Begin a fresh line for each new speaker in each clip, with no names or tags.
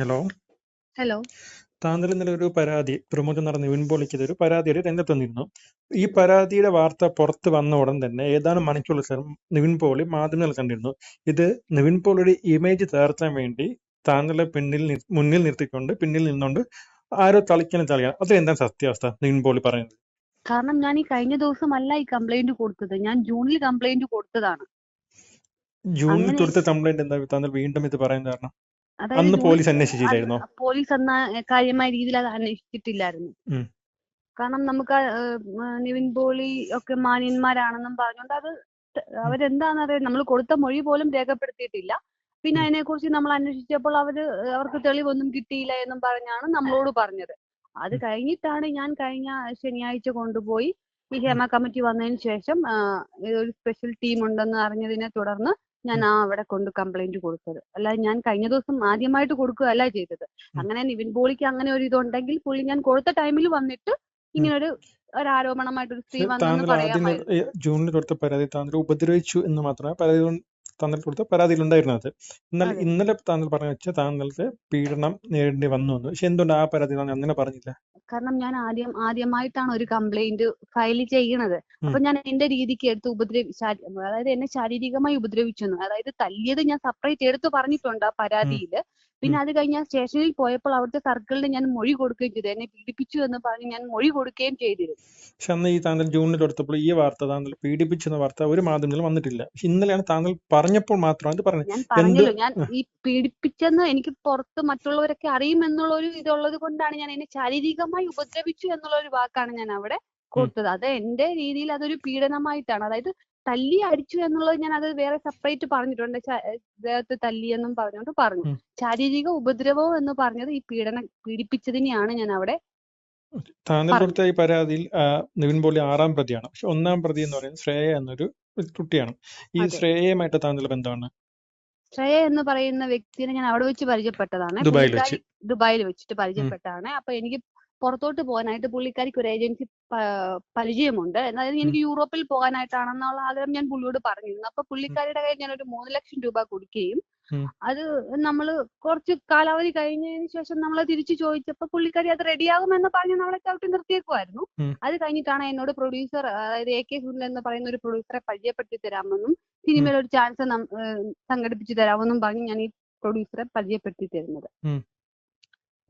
Hello
hello
താങ്കൾ ഇന്നലെ ഒരു പരാതി പ്രമുഖ നടന്ന നിവിൻ പോളിക്കെതിരെ ഒരു പരാതിയുടെ രംഗത്ത് വന്നിരുന്നു ഈ പരാതിയുടെ വാർത്ത പുറത്ത് വന്ന ഉടൻ തന്നെ ഏതാനും മണിക്കൂർ ശേഷം നിവിൻ പോളി മാധ്യമങ്ങൾ കണ്ടിരുന്നു. ഇത് നിവിൻ പോളിയുടെ ഇമേജ് തകർത്താൻ വേണ്ടി താങ്കളെ പിന്നിൽ മുന്നിൽ നിർത്തിക്കൊണ്ട് പിന്നിൽ നിന്നുകൊണ്ട് ആരോ തളിക്കണം തളിക്കണം അത് എന്താണ് സത്യാവസ്ഥ നിവിൻ പോളി പറയുന്നത്?
കാരണം ഞാൻ ഈ കഴിഞ്ഞ ദിവസമല്ല ഈ കംപ്ലൈന്റ് കൊടുത്തത്. ഞാൻ ജൂണിൽ കംപ്ലൈന്റ് കൊടുത്തതാണ്.
ജൂണിൽ കൊടുത്ത കംപ്ലൈന്റ് എന്താ? താങ്കൾ വീണ്ടും ഇത് പറയാൻ കാരണം? അന്ന് പോലീസ് അന്വേഷിച്ചില്ലായിരുന്നോ?
പോലീസ് എന്ന കാര്യമായ രീതിയിൽ അത് അന്വേഷിച്ചിട്ടില്ലായിരുന്നു. കാരണം നമുക്ക് നിവിൻ പോളി ഒക്കെ മാന്യന്മാരാണെന്നും പറഞ്ഞുകൊണ്ട് അത് അവരെന്താണെന്നറിയാം നമ്മൾ കൊടുത്ത മൊഴി പോലും രേഖപ്പെടുത്തിയിട്ടില്ല. പിന്നെ. അതിനെക്കുറിച്ച് നമ്മൾ അന്വേഷിച്ചപ്പോൾ അവർ അവർക്ക് തെളിവൊന്നും കിട്ടിയില്ല എന്നും പറഞ്ഞാണ് നമ്മളോട് പറഞ്ഞത്. അത് കഴിഞ്ഞിട്ടാണ് ഞാൻ കഴിഞ്ഞ ശനിയാഴ്ച കൊണ്ടുപോയി ഈ ഹേമ കമ്മിറ്റി വന്നതിന് ശേഷം ഒരു സ്പെഷ്യൽ ടീം ഉണ്ടെന്ന് അറിഞ്ഞതിനെ തുടർന്ന് ഞാൻ ആ അവിടെ കൊണ്ട് കംപ്ലൈന്റ് കൊടുത്തത്. അല്ലാതെ ഞാൻ കഴിഞ്ഞ ദിവസം ആദ്യമായിട്ട് കൊടുക്കുകയല്ല ചെയ്തത്. അങ്ങനെ നിവിൻ പോളിക്ക് അങ്ങനെ ഒരു ഇതുണ്ടെങ്കിൽ പുള്ളി ഞാൻ കൊടുത്ത ടൈമിൽ വന്നിട്ട് ഇങ്ങനെ ഒരു ആരോപണമായിട്ട് ഒരു സ്ത്രീ വന്നെന്ന് പറയാമായിരുന്നു.
ജൂണിന് കൊടുത്ത പരാതി താങ്കൾ ഉപദ്രവിച്ചു എന്ന് മാത്രമേ പരാതി താങ്കൾ കൊടുത്ത പരാതിയിൽ ഉണ്ടായിരുന്നത് എന്നാൽ ഇന്നലെ താങ്കൾ പറഞ്ഞു വെച്ചാൽ താങ്കൾക്ക് പീഡനം നേരിടേണ്ടി വന്നു എന്ന്. പക്ഷെ എന്തുകൊണ്ട് ആ പരാതി താങ്കൾ അങ്ങനെ പറഞ്ഞില്ല?
കാരണം ഞാൻ ആദ്യം ആദ്യമായിട്ടാണ് ഒരു കംപ്ലൈന്റ് ഫയൽ ചെയ്യണത്. അപ്പൊ ഞാൻ എന്റെ രീതിക്ക് എടുത്ത് ഉപദ്രവി അതായത് എന്നെ ശാരീരികമായി ഉപദ്രവിച്ചു അതായത് തല്ലിയത് ഞാൻ സെപ്പറേറ്റ് എടുത്ത് പറഞ്ഞിട്ടുണ്ട് ആ പരാതിയിൽ. പിന്നെ അത് കഴിഞ്ഞ് സ്റ്റേഷനിൽ പോയപ്പോൾ അവിടുത്തെ സർക്കിളിന് ഞാൻ മൊഴി കൊടുക്കുകയും ചെയ്തു. എന്നെ പീഡിപ്പിച്ചു എന്ന് പറഞ്ഞ് ഞാൻ മൊഴി കൊടുക്കുകയും ചെയ്തിരുന്നു.
പക്ഷെ അന്ന് ഈ താങ്കൾ ജൂണിൽ എടുത്തപ്പോൾ ഈ വാർത്ത താങ്കൾ പീഡിപ്പിച്ചു എന്ന വാർത്ത ഒരു മാധ്യമത്തിലും വന്നിട്ടില്ല. പക്ഷെ ഇന്നലെയാണ് താങ്കൾ പറഞ്ഞപ്പോൾ മാത്രമാണ് പറഞ്ഞത്.
ഞാൻ പറഞ്ഞല്ലോ. ഞാൻ ഈ പീഡിപ്പിച്ചെന്ന് എനിക്ക് പുറത്ത് മറ്റുള്ളവരൊക്കെ അറിയുമെന്നുള്ള ഒരു ഇതുള്ളത് കൊണ്ടാണ് ഞാൻ എന്നെ ശാരീരികമായി ഉപദ്രവിച്ചു എന്നുള്ള ഒരു വാക്കാണ് ഞാൻ അവിടെ കൊടുത്തത്. അത് എന്റെ രീതിയിൽ അതൊരു പീഡനമായിട്ടാണ്. അതായത് തല്ലി അടിച്ചു എന്നുള്ളത് ഞാൻ അത് വേറെ സെപ്പറേറ്റ് പറഞ്ഞിട്ടുണ്ട്. ദേഹത്ത് തല്ലി എന്നും പറഞ്ഞുകൊണ്ട് പറഞ്ഞു. ശാരീരിക ഉപദ്രവം എന്ന് പറഞ്ഞത് ഈ പീഡന പീഡിപ്പിച്ചതിനെയാണ് ഞാൻ അവിടെ
താങ്കൾ കൊടുത്ത ഈ പരാതിയിൽ നിവിൻ പോളി ആറാം പ്രതിയാണ്. പക്ഷെ ഒന്നാം പ്രതി എന്ന് പറയുന്നത് ശ്രേയ എന്നൊരു കുട്ടിയാണ്. ഈ. ശ്രേയയുമായിട്ട് താങ്കൾ ബന്ധമാണ്?
ശ്രേയ എന്ന് പറയുന്ന വ്യക്തിയെ ഞാൻ അവിടെ വെച്ച് പരിചയപ്പെട്ടതാണ്.
ദുബായിൽ
വെച്ചിട്ട് പരിചയപ്പെട്ടതാണ്. അപ്പൊ എനിക്ക് പുറത്തോട്ട് പോകാനായിട്ട് പുള്ളിക്കാരിക്ക് ഒരു ഏജൻസി പരിചയമുണ്ട്. അതായത് എനിക്ക് യൂറോപ്പിൽ പോകാനായിട്ടാണെന്നുള്ള ആഗ്രഹം ഞാൻ പുള്ളിയോട് പറഞ്ഞിരുന്നു. അപ്പൊ പുള്ളിക്കാരിയുടെ കയ്യിൽ ഞാൻ ഒരു മൂന്ന് ലക്ഷം രൂപ കൊടുക്കുകയും അത് നമ്മൾ കുറച്ച് കാലാവധി കഴിഞ്ഞതിന് ശേഷം നമ്മൾ തിരിച്ചു ചോദിച്ചപ്പോൾ പുള്ളിക്കാരി അത് റെഡിയാകുമെന്ന് പറഞ്ഞ് നമ്മളെ ചവിട്ടി നിർത്തിയേക്കുമായിരുന്നു അത് കഴിഞ്ഞിട്ടാണ് എന്നോട് പ്രൊഡ്യൂസർ അതായത് എ കെ സുനിൽ എന്ന് പറയുന്ന ഒരു പ്രൊഡ്യൂസറെ പരിചയപ്പെടുത്തി തരാമെന്നും സിനിമയിൽ ഒരു ചാൻസ് സംഘടിപ്പിച്ചു തരാമെന്നും പറഞ്ഞ് ഞാൻ ഈ പ്രൊഡ്യൂസറെ പരിചയപ്പെടുത്തി തരുന്നത്.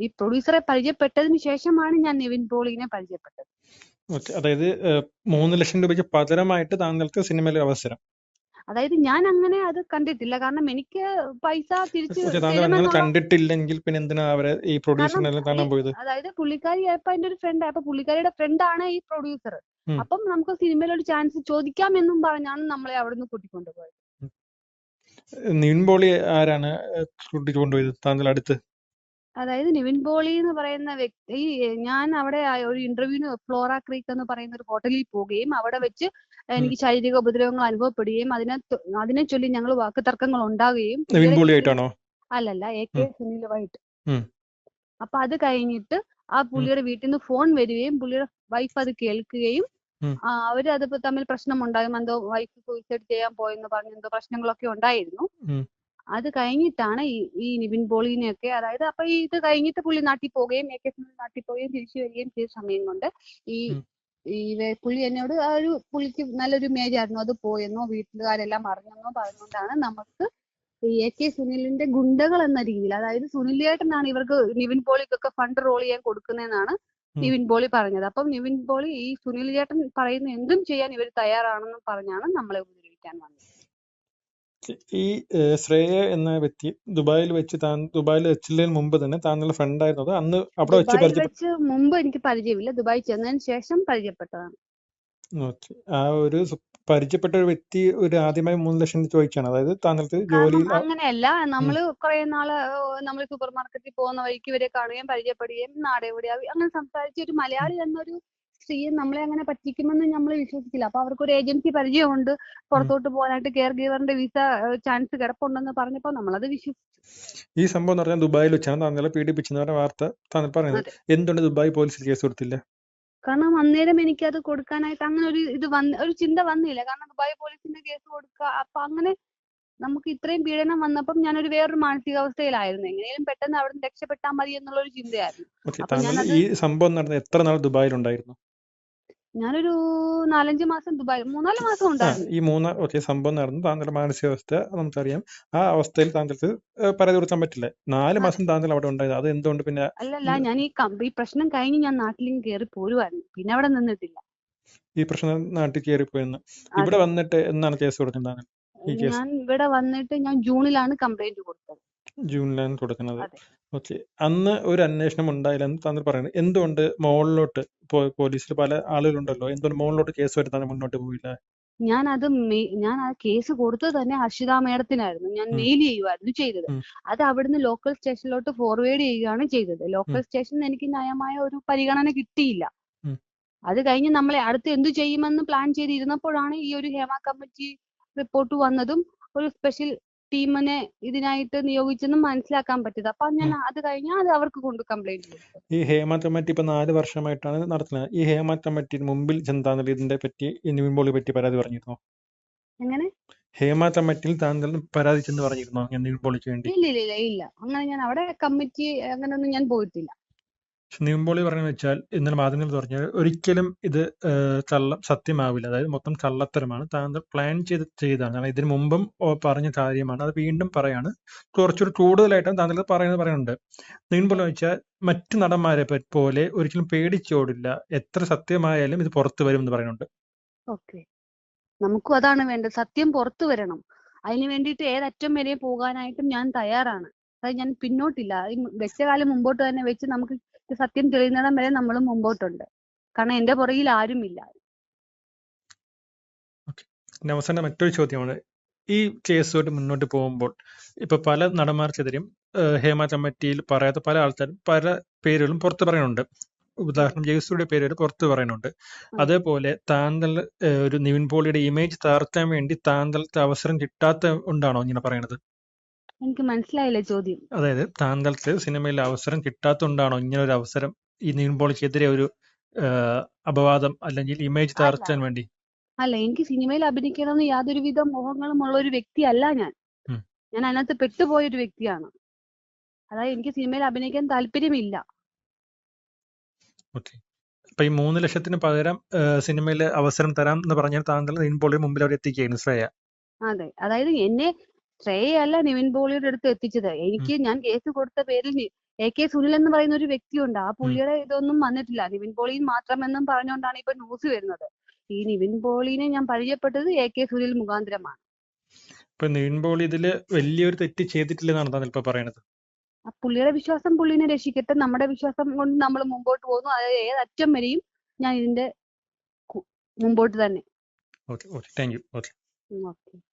ഈ പ്രൊഡ്യൂസറെ പരിചയപ്പെട്ടതിന് ശേഷമാണ് ഞാൻ നിവിൻ പോളിനെ പരിചയപ്പെട്ടത്.
അതായത് മൂന്ന് ലക്ഷം രൂപയ്ക്ക് പകരമായിട്ട് താങ്കൾക്ക് സിനിമയിലെ അവസരം.
അതായത് ഞാൻ അങ്ങനെ അത് കണ്ടിട്ടില്ല. കാരണം എനിക്ക് പൈസ തിരിച്ച്
കണ്ടിട്ടില്ലെങ്കിൽ പിന്നെ എന്തിനാ അവരെ ഈ കാണാൻ പോയത്?
അതായത് പുള്ളിക്കാരി ആയപ്പോ എന്റെ ഒരു ഫ്രണ്ട് ആയപ്പോ പുള്ളിക്കാരിയുടെ ഫ്രണ്ട് ആണ് ഈ പ്രൊഡ്യൂസർ. അപ്പം നമുക്ക് സിനിമയിൽ ഒരു ചാൻസ് ചോദിക്കാം എന്നും പറഞ്ഞാണ് നമ്മളെ അവിടുന്ന് കൂട്ടിക്കൊണ്ടുപോയത്
നിവിൻ പോളി ആരാണ് കൂട്ടിക്കൊണ്ടുപോയത് താങ്കൾ അടുത്ത്?
അതായത് നിവിൻ പോളി എന്ന് പറയുന്ന വ്യക്തി ഞാൻ അവിടെ ഒരു ഇന്റർവ്യൂവിന് ഫ്ലോറ ക്രീക്ക് എന്ന് പറയുന്ന ഒരു ഹോട്ടലിൽ പോവുകയും അവിടെ വെച്ച് എനിക്ക് ശാരീരിക ഉപദ്രവങ്ങൾ അനുഭവപ്പെടുകയും അതിനെ അതിനെ ചൊല്ലി ഞങ്ങൾ വാക്ക് തർക്കങ്ങൾ
ആയിട്ടാണോ?
അല്ലല്ല എ കെ സുനിലുമായിട്ട്. അപ്പൊ അത് കഴിഞ്ഞിട്ട് ആ പുള്ളിയുടെ വീട്ടിൽ നിന്ന് ഫോൺ വരികയും പുള്ളിയുടെ വൈഫ് അത് കേൾക്കുകയും അവർ അത് തമ്മിൽ പ്രശ്നം ഉണ്ടാകും എന്തോ വൈഫ് സൂയിസൈഡ് ചെയ്യാൻ പോയെന്ന് പറഞ്ഞ് എന്തോ പ്രശ്നങ്ങളൊക്കെ ഉണ്ടായിരുന്നു. അത് കഴിഞ്ഞിട്ടാണ് ഈ ഈ നിവിൻ പോളിനെയൊക്കെ അതായത് അപ്പൊ ഈ ഇത് കഴിഞ്ഞിട്ട് പുള്ളി നാട്ടിൽ പോവുകയും എ കെ നാട്ടിൽ പോവുകയും തിരിച്ചു വരികയും ചെയ്ത സമയം കൊണ്ട് ഈ. ഈ പുള്ളി എന്നോട് ആ ഒരു പുള്ളിക്ക് നല്ലൊരു ഇമേജ് ആയിരുന്നു അത് പോയെന്നോ വീട്ടുകാരെല്ലാം അറിഞ്ഞെന്നോ പറഞ്ഞുകൊണ്ടാണ് നമുക്ക് എ കെ സുനിലിന്റെ ഗുണ്ടകൾ എന്ന രീതിയിൽ അതായത് സുനിലേട്ടനാണ് ഇവർക്ക് നിവിൻ പോളിക്കൊക്കെ ഫണ്ട് റോൾ ചെയ്യാൻ കൊടുക്കുന്നതെന്നാണ്. നിവിൻ പോളി പറഞ്ഞത് അപ്പം നിവിൻ പോളി ഈ സുനിൽ ചേട്ടൻ പറയുന്ന എന്തും ചെയ്യാൻ ഇവർ തയ്യാറാണെന്ന് പറഞ്ഞാണ് നമ്മളെ ഉപദ്രവിക്കാൻ വന്നത്
ഈ ശ്രേയ എന്ന വ്യക്തി ദുബായിൽ വെച്ച് താൻ ദുബായിൽ വെച്ചില്ലതിന് മുമ്പ് തന്നെ താൻ നല്ല ഫ്രണ്ട് ആയിരുന്നത് അന്ന് അവിടെ വെച്ച് പരിചയപ്പെട്ടു
മുമ്പ് എനിക്ക് പരിചയമില്ല. ദുബായിൽ ചെന്നതിന് ശേഷം പരിചയപ്പെട്ടതാണ്.
ഓക്കെ. ആ ഒരു പരിചയപ്പെട്ട ഒരു വ്യക്തി ഒരു ആദ്യമായി മൂന്ന് ലക്ഷം ചോദിച്ചാണ്. അതായത് താങ്കൾക്ക്
ജോലി അങ്ങനെയല്ല. നമ്മൾ കുറെ നാൾ നമ്മൾ സൂപ്പർ മാർക്കറ്റിൽ പോകുന്ന വഴിക്ക് ഇവരെ കാണുകയും പരിചയപ്പെടുകയും നാടെവിടെ അങ്ങനെ സംസാരിച്ച ഒരു മലയാളി എന്നൊരു സ്ത്രീയെ നമ്മളെ അങ്ങനെ പറ്റിക്കുമെന്ന് നമ്മൾ വിശ്വസിച്ചില്ല അപ്പൊ അവർക്ക് ഒരു ഏജൻസി പരിചയമുണ്ട്. പുറത്തോട്ട് പോകാനായിട്ട് കെയർ ഗീവറിന്റെ വിസ ചാൻസ് കിടപ്പുണ്ടെന്ന് പറഞ്ഞപ്പോ നമ്മളത് വിശ്വസിച്ചു.
ഈ സംഭവം എന്ന് പറഞ്ഞാൽ ദുബായിൽ വെച്ചാണ് താങ്കളെ പീഡിപ്പിച്ചെന്ന വാർത്ത താങ്കൾ പറയുന്നത്. എന്തുകൊണ്ട് ദുബായ് പോലീസിൽ കേസ് കൊടുത്തില്ല?
കാരണം അന്നേരം എനിക്ക് അത് കൊടുക്കാനായിട്ട് അങ്ങനെ ഒരു ഇത് വന്ന് ഒരു ചിന്ത വന്നില്ല. കാരണം ദുബായ് പോലീസിന്റെ കേസ് കൊടുക്കുക അപ്പൊ അങ്ങനെ നമുക്ക് ഇത്രയും പീഡനം വന്നപ്പം ഞാനൊരു വേറൊരു മാനസികാവസ്ഥയിലായിരുന്നു. എങ്ങനെയും പെട്ടെന്ന് അവിടെ നിന്ന് രക്ഷപ്പെട്ടാൽ മതി എന്നുള്ള ഒരു ചിന്തയായിരുന്നു.
അപ്പോൾ
ഞാൻ
താങ്കൾ ഈ സംഭവം നടന്ന എത്ര നാൾ ദുബായിലുണ്ടായിരുന്നു
ഞാനൊരു നാലഞ്ച് മാസം ദുബായ് മൂന്നാൽ മാസം ഉണ്ടായിരുന്നു.
ഈ മൂന്ന് ഓക്കെ സംഭവം നടന്നു. താങ്കളുടെ മാനസികാവസ്ഥ നമുക്കറിയാം. ആ അവസ്ഥയിൽ താങ്കൾക്ക് പരാതി കൊടുക്കാൻ പറ്റില്ല. നാല് മാസം താങ്കൾ അവിടെ ഉണ്ടായത് അത് എന്തുകൊണ്ട് പിന്നെ
അല്ലല്ല ഞാൻ ഈ ഈ പ്രശ്നം കഴിഞ്ഞ് ഞാൻ നാട്ടിലേക്ക് കയറി പോരുവായിരുന്നു. പിന്നെ അവിടെ നിന്നിട്ടില്ല.
ഈ പ്രശ്നം നാട്ടിൽ കയറി പോയെന്ന്
ഇവിടെ
വന്നിട്ട് എന്നാണ് കേസ് കൊടുക്കുന്നത്
ഞാൻ ഇവിടെ വന്നിട്ട് ഞാൻ ജൂണിലാണ് കംപ്ലൈന്റ് കൊടുത്തത്.
ജൂണിലാണ് കൊടുക്കുന്നത്. ഓക്കെ. അന്ന് ഒരു അന്വേഷണം ഉണ്ടായില്ല. എന്ന് താങ്കൾ പറയുന്നത്? എന്തുകൊണ്ട് മുകളിലോട്ട് പോലീസിൽ പല ആളുകളുണ്ടല്ലോ എന്തുകൊണ്ട് മുകളിലോട്ട് കേസ് വരുത്താൻ മുന്നോട്ട് പോയില്ല?
ഞാൻ അത് ഞാൻ ആ കേസ് കൊടുത്തത് തന്നെ ഹർഷിത മേഡത്തിനായിരുന്നു. ഞാൻ മെയിൽ ചെയ്യുമായിരുന്നു ചെയ്തത്. അത് അവിടുന്ന് ലോക്കൽ സ്റ്റേഷനിലോട്ട് ഫോർവേഡ് ചെയ്യുകയാണ് ചെയ്തത്. ലോക്കൽ സ്റ്റേഷനിൽ എനിക്ക് ന്യായമായ ഒരു പരിഗണന കിട്ടിയില്ല. അത് കഴിഞ്ഞ് നമ്മളെ അടുത്ത് എന്തു ചെയ്യുമെന്ന് പ്ലാൻ ചെയ്തിരുന്നപ്പോഴാണ് ഈ ഒരു ഹേമ കമ്മിറ്റി റിപ്പോർട്ട് വന്നതും ഒരു സ്പെഷ്യൽ ടീമിനെ ഇതിനായിട്ട് നിയോഗിച്ചെന്ന് മനസ്സിലാക്കാൻ പറ്റിയത്. അപ്പൊ ഞാൻ. അത് കഴിഞ്ഞ് അത് അവർക്ക് കൊണ്ട് കംപ്ലൈന്റ്
ഈ ഹേമ കമ്മിറ്റി ഇപ്പൊ നാല് വർഷമായിട്ടാണ് നടത്തുന്നത്. ഈ ഹേമ കമ്മിറ്റി മുമ്പിൽ ജനതാദൾ ഇതിന്റെ പറ്റി ഈ നിവിൻ പോളിയെ പറ്റി പരാതി പറഞ്ഞിരുന്നോ?
എങ്ങനെ?
ഹേമ കമ്മിറ്റിയിൽ താങ്കൾ പരാതി ചെന്ന് പറഞ്ഞിരുന്നോ? ഞാൻ നിവിൻ പോളിക്ക് വേണ്ടി?
ഇല്ല ഇല്ല. ഇല്ല ഇല്ല അങ്ങനെ ഞാൻ അവിടെ കമ്മിറ്റി അങ്ങനെ ഒന്നും ഞാൻ പോയിട്ടില്ല.
പക്ഷെ പോളി പറഞ്ഞു വെച്ചാൽ ഇന്നലെ മാധ്യമങ്ങൾ പറഞ്ഞാൽ ഒരിക്കലും ഇത് കള്ള സത്യമാവില്ല. അതായത് മൊത്തം കള്ളത്തരമാണ്. താങ്കൾ പ്ലാൻ ചെയ്ത് ചെയ്തതാണ്. കാരണം ഇതിനു മുമ്പും പറഞ്ഞ കാര്യമാണ്. അത് വീണ്ടും പറയാണ്. കുറച്ചുകൂടി കൂടുതലായിട്ടും താങ്കൾ പറയുന്നത് പറയുന്നുണ്ട്. നിവിൻ പോളി വെച്ചാൽ മറ്റു നടന്മാരെ പോലെ ഒരിക്കലും പേടിച്ചോടില്ല എത്ര സത്യമായാലും ഇത് പുറത്തു വരും എന്ന് പറയുന്നുണ്ട്.
ഓക്കെ. നമുക്കും അതാണ് വേണ്ടത്. സത്യം പുറത്തു വരണം. അതിന് വേണ്ടിയിട്ട് ഏതറ്റം വരെ പോകാനായിട്ടും ഞാൻ തയ്യാറാണ്. അതായത് ഞാൻ പിന്നോട്ടില്ല. ഈ വെച്ച കാലം മുമ്പോട്ട് തന്നെ വെച്ച് നമുക്ക് സത്യം തെളിയുന്നിടം വരെ നമ്മൾ മുമ്പോട്ടുണ്ട്. കാരണം എന്റെ പുറകിൽ ആരുമില്ല.
അവസാനം മറ്റൊരു ചോദ്യമാണ്. ഈ കേസുമായിട്ട് മുന്നോട്ട് പോകുമ്പോൾ ഇപ്പൊ പല നടന്മാർക്കെതിരെയും ഹേമ കമ്മിറ്റിയിൽ പറയാത്ത പല ആൾക്കാരും പല പേരുകളും പുറത്ത് പറയുന്നുണ്ട്. ഉദാഹരണം ജയസൂയുടെ പേര് പുറത്ത് പറയുന്നുണ്ട്. അതേപോലെ താങ്കൾ ഒരു നിവിൻ പോളിയുടെ ഇമേജ് താർത്താൻ വേണ്ടി താങ്കൾക്ക് അവസരം കിട്ടാത്ത ഉണ്ടാണോ ഇങ്ങനെ പറയണത്
എനിക്ക് മനസ്സിലായില്ല ചോദ്യം.
അതായത് താങ്കൾക്ക് സിനിമയിൽ അവസരം കിട്ടാത്തതുകൊണ്ടാണോ ഇങ്ങനെ ഒരു അവസരം ഈ നീൺപോളിക്കെതിരെ പോളിക്കെതിരെ ഒരു അപവാദം അല്ലെങ്കിൽ ഇമേജ് തകർച്ചാൻ വേണ്ടി?
അല്ല എനിക്ക് സിനിമയിൽ അഭിനയിക്കണമെന്ന് യാതൊരുവിധ മോഹങ്ങളും ഉള്ള ഒരു വ്യക്തിയല്ല ഞാൻ. ഞാൻ അതിനകത്ത് പെട്ടുപോയ ഒരു വ്യക്തിയാണ്. അതായത് എനിക്ക് സിനിമയിൽ അഭിനയിക്കാൻ താല്പര്യമില്ല.
അപ്പൊ ഈ മൂന്ന് ലക്ഷത്തിന് പകരം സിനിമയിൽ അവസരം തരാം എന്ന് പറഞ്ഞാൽ താങ്കൾ പോളിയുടെ മുമ്പിൽ അവിടെ എത്തിക്കുകയായിരുന്നു ശ്രേയ?
അതെ. അതായത് എന്നെ ശ്രേയയല്ല നിവിൻ പോളിയുടെ അടുത്ത് എത്തിച്ചത്. എനിക്ക് ഞാൻ കേസ് കൊടുത്ത പേരിൽ എ കെ സുനിൽ എന്ന് പറയുന്ന ഒരു വ്യക്തിയുണ്ട്. ആ. പുള്ളിയുടെ ഇതൊന്നും വന്നിട്ടില്ല. നിവിൻ പോളിയിൽ മാത്രമെന്നും പറഞ്ഞുകൊണ്ടാണ് ഇപ്പൊ ന്യൂസ് വരുന്നത്. ഈ നിവിൻ പോളിനെ ഞാൻ പരിചയപ്പെട്ടത് എ കെ സുനിൽ മുഖാന്തരമാണ്.
ഇപ്പൊ നിവിൻ പോളി ഇതിൽ വലിയൊരു തെറ്റ് ചെയ്തിട്ടില്ലെന്നാണ് താങ്കൾ ഇപ്പൊ പറയണത്.
ആ പുള്ളിയുടെ വിശ്വാസം പുള്ളിനെ രക്ഷിക്കട്ടെ. നമ്മുടെ വിശ്വാസം കൊണ്ട് നമ്മൾ മുമ്പോട്ട് പോകുന്നു. അതായത് ഏതറ്റം വരെയും ഞാൻ ഇതിന്റെ മുമ്പോട്ട് തന്നെ.
Okay okay. Thank you. Okay.
Okay.